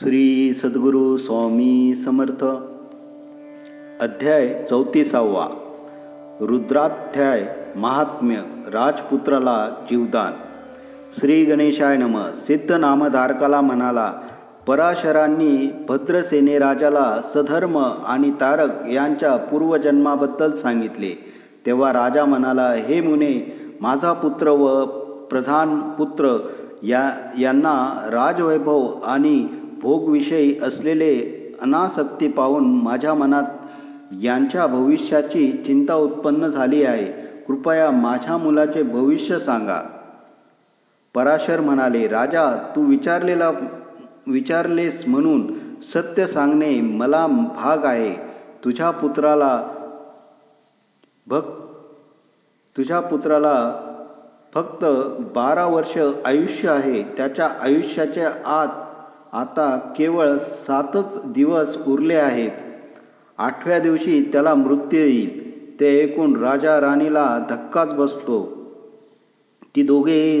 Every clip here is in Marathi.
श्री सद्गुरू स्वामी समर्थ. अध्याय चौतीसावा. रुद्राध्याय महात्म्य राजपुत्राला जीवदान. श्री गणेशाय नम. सिद्ध नामधारकाला म्हणाला पराशरांनी भद्रसेने राजाला सधर्म आणि तारक यांच्या पूर्वजन्माबद्दल सांगितले. तेव्हा राजा म्हणाला हे मुने माझा पुत्र व प्रधान पुत्र या यांना राजवैभव आणि भोगविषयी असलेले अनासक्ती पाहून माझ्या मनात यांच्या भविष्याची चिंता उत्पन्न झाली आहे. कृपया माझ्या मुलाचे भविष्य सांगा. पराशर म्हणाले राजा तू विचारलेला विचारलेस म्हणून सत्य सांगणे मला भाग आहे. तुझ्या पुत्राला भक् तुझ्या पुत्राला फक्त बारा वर्ष आयुष्य आहे. त्याच्या आयुष्याच्या आत आता केवळ सातच दिवस उरले आहेत. आठव्या दिवशी त्याला मृत्यू येईल. ते ऐकून राजा राणीला धक्काच बसतो. ती दोघे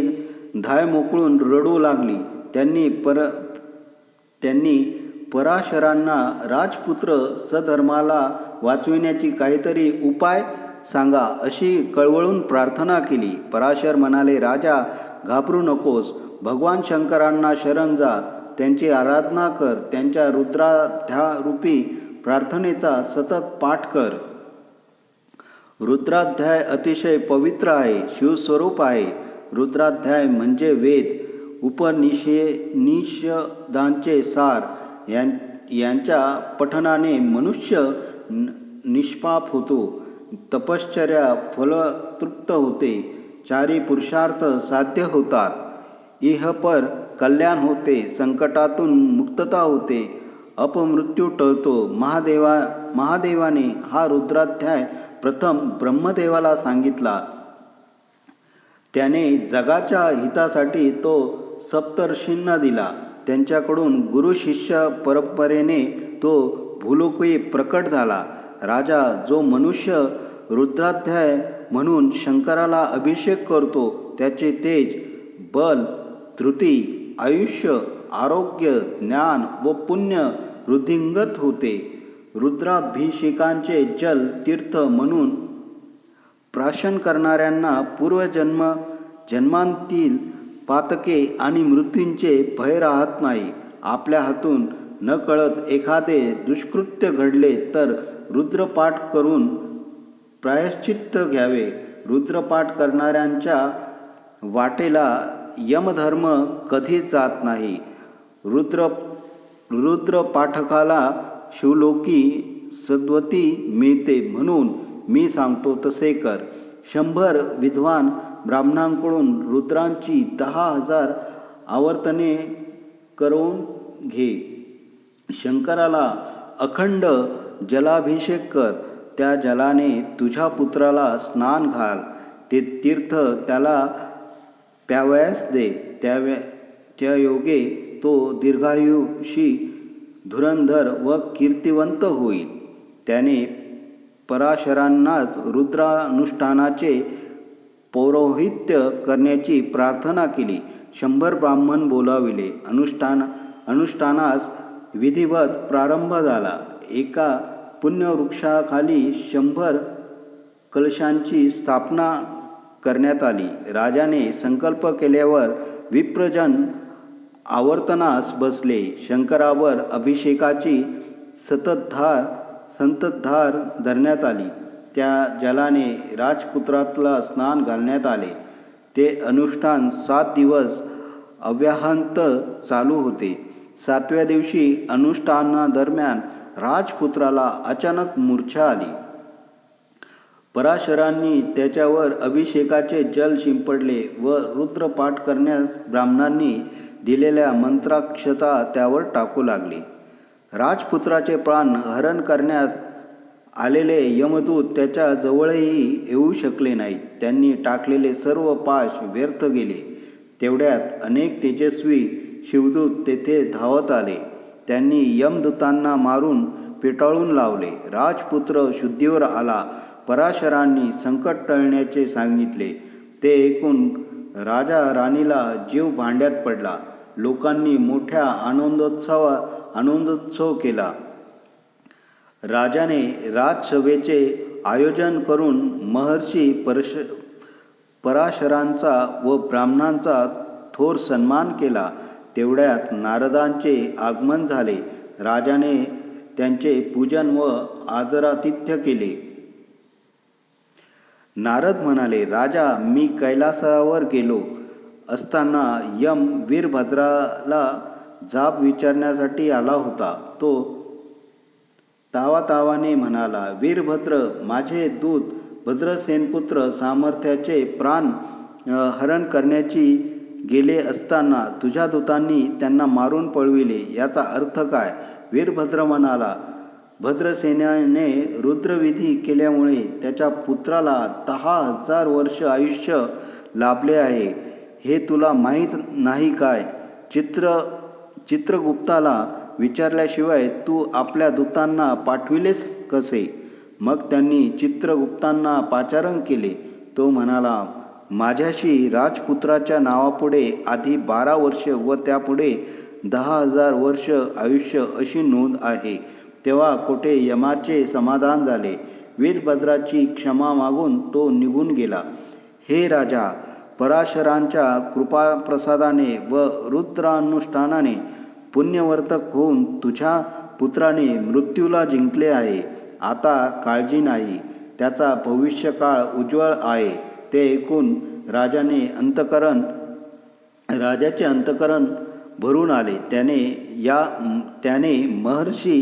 धाय मोकळून रडू लागली. त्यांनी पर त्यांनी पराशरांना राजपुत्र सधर्माला वाचविण्याची काहीतरी उपाय सांगा अशी कळवळून प्रार्थना केली. पराशर म्हणाले राजा घाबरू नकोस. भगवान शंकरांना शरण जा. त्यांची आराधना कर त्यांच्या रुद्राध्यारूपी प्रार्थनेचा सतत पाठ कर. रुद्राध्याय अतिशय पवित्र आहे शिवस्वरूप आहे. रुद्राध्याय म्हणजे वेद उपनिषे निषदांचे सार. यां यांच्या पठनाने मनुष्य निष्पाप होतो. तपश्चर्या फलतृप्त होते. चारी पुरुषार्थ साध्य होतात. इहपर कल्याण होते संकटातून मुक्तता होते अपमृत्यू टळतो. महादेवा महादेवाने हा रुद्राध्याय प्रथम ब्रह्मदेवाला सांगितला. त्याने जगाच्या हितासाठी तो सप्तर्षींना दिला. त्यांच्याकडून गुरु शिष्य परंपरेने तो भूलोकी प्रकट झाला. राजा जो मनुष्य रुद्राध्याय म्हणून शंकराला अभिषेक करतो त्याचे तेज बल धृती आयुष्य आरोग्य ज्ञान व पुण्य वृद्धिंगत होते. रुद्राभिषेकांचे जल तीर्थ म्हणून प्राशन करणाऱ्यांना पूर्वजन्म जन्मांतील पातके आणि मृत्यूंचे भय राहत नाही. आपल्या हातून न कळत एखादे दुष्कृत्य घडले तर रुद्रपाठ करून प्रायश्चित्त घ्यावे. रुद्रपाठ करणाऱ्यांच्या वाटेला यमधर्म कधी जात नाही. रुद्र रुद्र पाठकाला शिवलोकी सद्वती मिळते म्हणून मी सांगतो तसे कर. शंभर विद्वान ब्राह्मणांकडून रुद्रांची दहा हजार आवर्तने करून घे. शंकराला अखंड जलाभिषेक कर. त्या जलाने तुझ्या पुत्राला स्नान घाल. ते तीर्थ त्याला प्यावयास दे त्यावे त्या योगे तो दीर्घायुषी धुरंधर व कीर्तिवंत होईल. त्याने पराशरांनाच रुद्रानुष्ठानाचे पौरोहित्य करण्याची प्रार्थना केली. शंभर ब्राह्मण बोलाविले. अनुष्ठान अनुष्ठानास विधिवत प्रारंभ झाला. एका पुण्यवृक्षाखाली शंभर कलशांची स्थापना करण्यात आली. राजाने संकल्प केल्यावर विप्रजन आवर्तनास बसले. शंकरावर अभिषेकाची सततधार संततधार धरण्यात आली. त्या जलाने राजपुत्रातला स्नान घालण्यात आले. ते अनुष्ठान सात दिवस अव्याहंत चालू होते. सातव्या दिवशी अनुष्ठानादरम्यान राजपुत्राला अचानक मूर्छा आली. पराशरांनी त्याच्यावर अभिषेकाचे जल शिंपडले व रुद्रपाठ करण्यास ब्राह्मणांनी दिलेल्या मंत्राक्षता त्यावर टाकू लागली. राजपुत्राचे प्राण हरण करण्यास आलेले यमदूत त्याच्या जवळही येऊ शकले नाहीत. त्यांनी टाकलेले सर्व पाश व्यर्थ गेले. तेवढ्यात अनेक तेजस्वी शिवदूत तेथे धावत आले. त्यांनी यमदूतांना मारून पिटाळून लावले. राजपुत्र शुद्धीवर आला. पराशरांनी संकट टळण्याचे सांगितले. ते ऐकून राजा राणीला जीव भांड्यात पडला. लोकांनी मोठ्या आनंदोत्सव आनंदोत्सव केला. राजाने राजसभेचे आयोजन करून महर्षी परश पराशरांचा व ब्राह्मणांचा थोर सन्मान केला. तेवढ्यात नारदांचे आगमन झाले. राजाने त्यांचे पूजन व आदरातिथ्य केले. नारद म्हणाले राजा मी कैलासावर गेलो असताना यम वीरभद्राला जाप विचारण्यासाठी आला होता. तो तावातावाने म्हणाला वीरभद्र माझे दूत भद्रसेनपुत्र सामर्थ्याचे प्राण हरण करण्याची गेले असताना तुझ्या दूतांनी त्यांना मारून पळविले. याचा अर्थ काय? वीरभद्र म्हणाला भद्रसेनाने रुद्रविधी केल्यामुळे त्याच्या पुत्राला दहा हजार वर्ष आयुष्य लाभले आहे. हे तुला माहीत नाही काय? चित्र चित्रगुप्ताला विचारल्याशिवाय तू आपल्या दूतांना पाठविलेस कसे? मग त्यांनी चित्रगुप्तांना पाचारण केले. तो म्हणाला माझ्याशी राजपुत्राच्या नावापुढे आधी बारा वर्ष व त्यापुढे दहा हजार वर्ष आयुष्य अशी नोंद आहे. तेव्हा कोठे यमाचे समाधान झाले? वीरभद्राची क्षमा मागून तो निघून गेला. हे राजा पराशरांच्या कृपाप्रसादाने व रुद्रानुष्ठानाने पुण्यवर्तक होऊन तुझ्या पुत्राने मृत्यूला जिंकले आहे. आता काळजी नाही. त्याचा भविष्यकाळ उज्ज्वल आहे. ते ऐकून राजाने अंतकरण राजाचे अंतकरण भरून आले. त्याने या त्याने महर्षी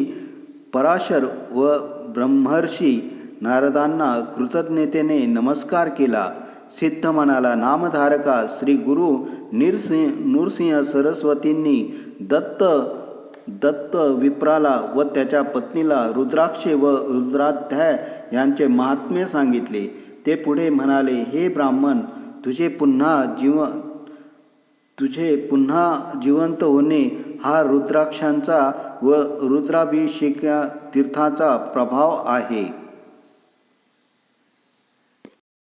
पराशर व ब्रह्मर्षी नारदांना कृतज्ञतेने नमस्कार केला. सिद्ध म्हणाला नामधारका श्री गुरु निरसिंह नृसिंह सरस्वतींनी दत्त दत्त विप्राला व त्याच्या पत्नीला रुद्राक्षे व रुद्राध्याय यांचे महात्म्य सांगितले. ते पुढे म्हणाले हे ब्राह्मण तुझे पुन्हा जीव तुझे पुन्हा जिवंत होणे हा रुद्राक्षांचा व रुद्राभिषेका तीर्थाचा प्रभाव आहे.